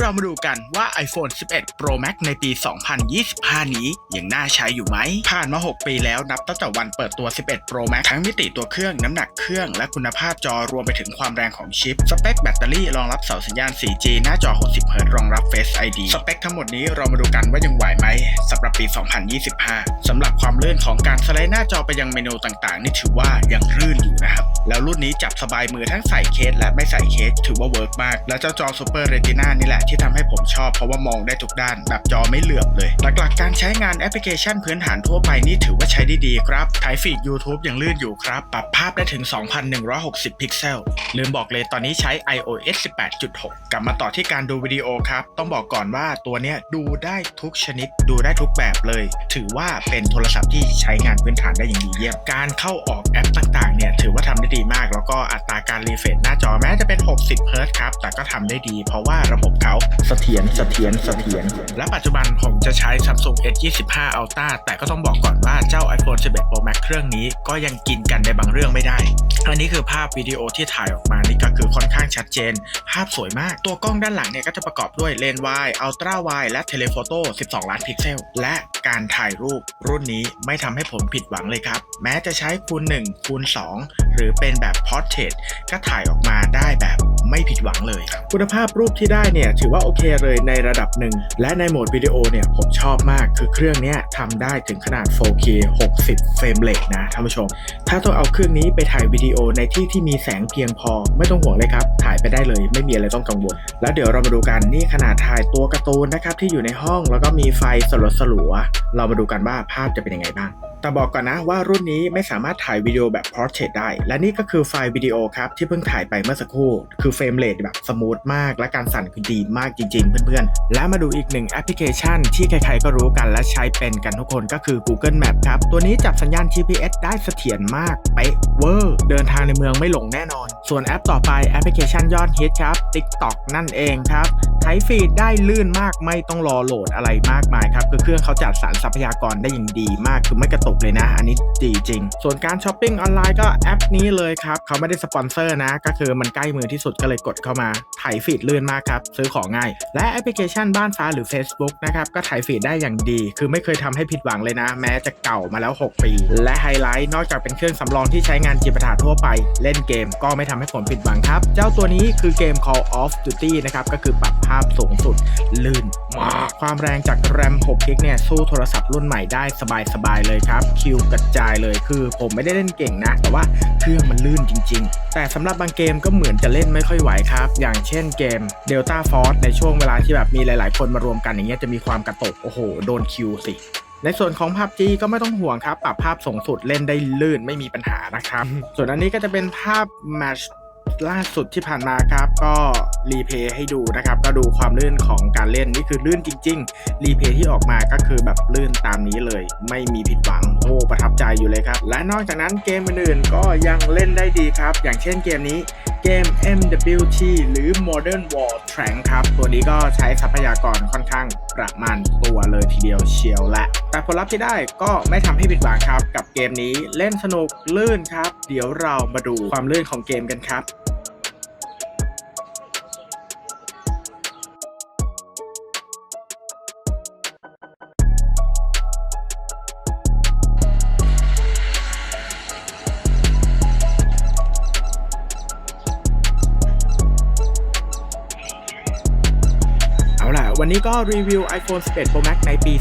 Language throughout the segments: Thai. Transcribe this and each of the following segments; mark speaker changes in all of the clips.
Speaker 1: เรามาดูกันว่า iPhone 11 Pro Max ในปี 2025 นี้ยังน่าใช้อยู่ไหม ผ่านมา 6 ปีแล้วนับตั้งแต่วันเปิดตัว 11 Pro Max ทั้งมิติตัวเครื่องน้ำหนักเครื่องและคุณภาพจอรวมไปถึงความแรงของชิป สเปคแบตเตอรี่รองรับเสาสัญญาณ 4G หน้าจอ 60 Hz รองรับ Face ID สเปคทั้งหมดนี้เรามาดูกันว่ายังไหวไหมสำหรับปี 2025 สำหรับความลื่นของการสไลด์หน้าจอไปยังเมนูต่างๆ นี่ถือว่ายังลื่นอยู่นะครับ แล้วรุ่นนี้จับสบายมือทั้งใส่เคสและไม่ใส่เคสถือว่าเวิร์กมาก และเจ้าจอ Super Retina นี่แหละที่ทำให้ผมชอบเพราะว่ามองได้ทุกด้าน แบบจอไม่เหลือบเลย หลักๆ การใช้งานแอปพลิเคชันพื้นฐานทั่วไปนี่ถือว่าใช้ได้ดีครับถ่ายฟีด YouTube ยังลื่นอยู่ครับ ปรับภาพได้ถึง 2,160 พิกเซล ลืมบอกเลยตอนนี้ใช้ iOS 18.6 กลับมาต่อที่การดูวิดีโอครับ ต้องบอกก่อนว่าตัวเนี้ยดูได้ทุกชนิดดูได้ทุกแบบเลย ถือว่าเป็นโทรศัพท์ที่ใช้งานพื้นฐานได้อย่างดีเยี่ยม การเข้าออกแอปต่างๆเนี่ยถือว่าทำได้ดีมาก แล้วก็อัตราการรีเฟรชหน้าจอแม้จะเป็น 60เฮิร์ตซ์ครับ แต่ก็ทำได้ดีเพราะว่าระบบเขาเสถียรเสถียรเสถียรและปัจจุบันผมจะใช้ Samsung S25 Ultra แต่ก็ต้องบอกก่อนว่าเจ้า iPhone 11 Pro Max เครื่องนี้ก็ยังกินกันในบางเรื่องไม่ได้ อันนี้คือภาพวิดีโอที่ถ่ายออกมานี่ก็คือค่อนข้างชัดเจน ภาพสวยมาก ตัวกล้องด้านหลังเนี่ยก็จะประกอบด้วยเลนส์ wide ultra wide และ telephoto 12 ล้านพิกเซล และการถ่ายรูปรุ่นนี้ไม่ทำให้ผมผิดหวังเลยครับ แม้จะใช้คูณ1คูณ2 หรือเป็นแบบ portrait ก็ถ่ายออกมาได้แบบไม่ผิดหวังเลย คุณภาพรูปที่ได้เนี่ยถือว่าโอเคเลยในระดับหนึ่ง และในโหมดวิดีโอเนี่ยผมชอบมากคือเครื่องนี้ทำได้ถึงขนาด 4K 60 เฟรมเรทนะท่านผู้ชม ถ้าต้องเอาเครื่องนี้ไปถ่ายวิดีโอในที่ที่มีแสงเพียงพอ ไม่ต้องห่วงเลยครับ ถ่ายไปได้เลยไม่มีอะไรต้องกังวล แล้วเดี๋ยวเรามาดูกันนี่ขนาดถ่ายตัวการ์ตูนนะครับที่อยู่ในห้องแล้วก็มีไฟสลัวๆเรามาดูกันว่าภาพจะเป็นยังไงบ้าง แต่บอกก่อนนะว่ารุ่นนี้ไม่สามารถถ่ายวิดีโอแบบ portrait ได้ และนี่ก็คือไฟล์วิดีโอครับ ที่เพิ่งถ่ายไปเมื่อสักครู่ คือเฟรมเรทแบบสมูทมาก และการสั่นคือดีมากจริง ๆ เพื่อนๆ และมาดูอีกหนึ่งแอปพลิเคชัน ที่ใครๆก็รู้กันและใช้เป็นกันทุกคนก็คือ Google Map ครับ ตัวนี้จับสัญญาณ GPS ได้เสถียรมากเป๊ะเวอร์เดินทางในเมืองไม่หลงแน่นอน ส่วนแอปต่อไปแอปพลิเคชันยอดฮิตครับ TikTok นั่นเองครับ ไถฟีดได้ลื่นมากไม่ต้องรอโหลดอะไรมากมายครับคือเครื่องเขาจัดสรรทรัพยากรได้อย่างดีมากคือไม่กระตุกเลยนะ อันนี้ดีจริง ส่วนการช้อปปิ้งออนไลน์ก็แอปนี้เลยครับเขาไม่ได้สปอนเซอร์นะ ก็คือมันใกล้มือที่สุดก็เลยกดเข้ามาไถฟีดลื่นมากครับซื้อของง่าย และแอปพลิเคชันบ้านฟ้าหรือ Facebook นะครับก็ไถฟีดได้อย่างดี คือไม่เคยทำให้ผิดหวังเลยนะ แม้จะเก่ามาแล้ว 6 ปี และไฮไลท์นอกจากเป็นเครื่องสำรองที่ใช้งานจิปาถะทั่วไป เล่นเกมก็ไม่ทำให้ผมผิดหวังครับ เจ้าตัวนี้คือเกม Call of Duty นะครับก็คือปรับภาพสูงสุด ลื่นมากความแรงจากแรม6กิกเนี่ยสู้โทรศัพท์รุ่นใหม่ได้สบายๆเลยครับ คิวกระจายเลยคือผมไม่ได้เล่นเก่งนะ แต่ว่าเครื่องมันลื่นจริง ๆ แต่สำหรับบางเกมก็เหมือนจะเล่นไม่ค่อยไหวครับ อย่างเช่นเกม Delta Force ในช่วงเวลาที่แบบมีหลาย ๆ คนมารวมกันอย่างเงี้ยจะมีความกระตุกโอ้โหโดนคิวสิในส่วนของ PUBG ก็ไม่ต้องห่วงครับ ปรับภาพสูงสุดเล่นได้ลื่นไม่มีปัญหานะครับ ส่วนอันนี้ก็จะเป็นภาพแมชล่าสุดที่ผ่านมาครับ ก็ รีเพย์ให้ดูนะครับ ก็ดูความลื่นของการเล่นนี่คือลื่นจริง ๆ รีเพย์ที่ออกมาก็คือแบบลื่นตามนี้เลย ไม่มีผิดหวังโอ้ประทับใจอยู่เลยครับ และนอกจากนั้นเกมอื่นๆก็ยังเล่นได้ดีครับ อย่างเช่นเกมนี้เกม MWT หรือ Modern War Tank ครับ ตัวนี้ก็ใช้ทรัพยากรค่อนข้างประมาณตัวเลยทีเดียวเชียวแหละ แต่ผลลัพธ์ที่ได้ก็ไม่ทำให้ผิดหวังครับ กับเกมนี้เล่นสนุกลื่นครับ เดี๋ยวเรามาดูความลื่นของเกมกันครับ วันนี้ก็รีวิว iPhone 11 Pro Max ในปี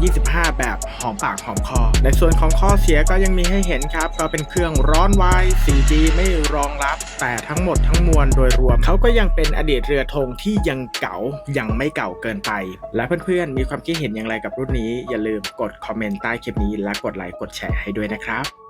Speaker 1: 2025 แบบหอมปากหอมคอ ในส่วนของข้อเสียก็ยังมีให้เห็นครับ ก็เป็นเครื่องร้อนไว 4G ไม่รองรับ แต่ทั้งหมดทั้งมวลโดยรวม เขาก็ยังเป็นอดีตเรือธงที่ยังเก่ายังไม่เก่าเกินไป และเพื่อนๆ มีความคิดเห็นอย่างไรกับรุ่นนี้ อย่าลืมกดคอมเมนต์ใต้คลิปนี้และกดไลค์กดแชร์ให้ด้วยนะครับ